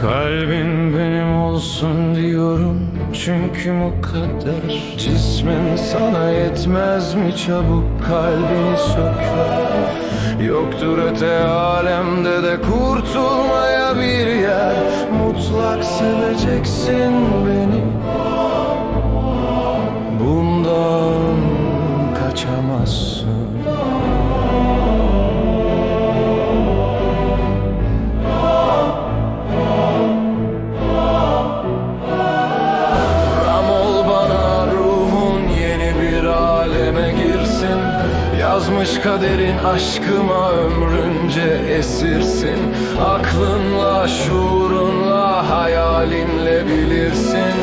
Kalbin benim olsun diyorum çünkü mukadder Cismin sana yetmez mi? Çabuk kalbini sökme Yoktur öte alemde de kurtulmaya bir yer. Mutlak seveceksin beni kaderin aşkıma ömrünce esirsin. Aklınla, şuurunla, hayalinle bilirsin.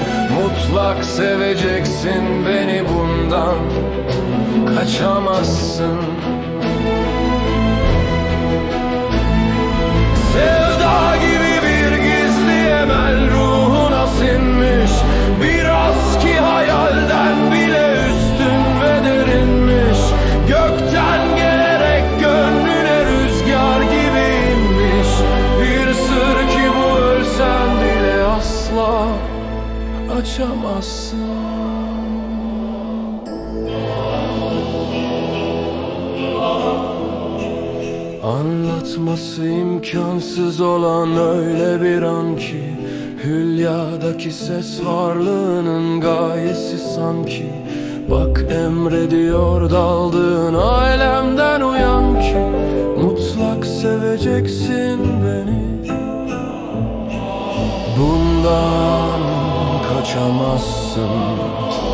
Mutlak seveceksin beni bundan. Kaçamazsın açamazsın Anlatması imkansız olan öyle bir an ki Hülyadaki ses varlığının gayesi sanki. Bak emrediyor daldığın alemden uyan ki Mutlak seveceksin beni. Bundan yaşamazsın.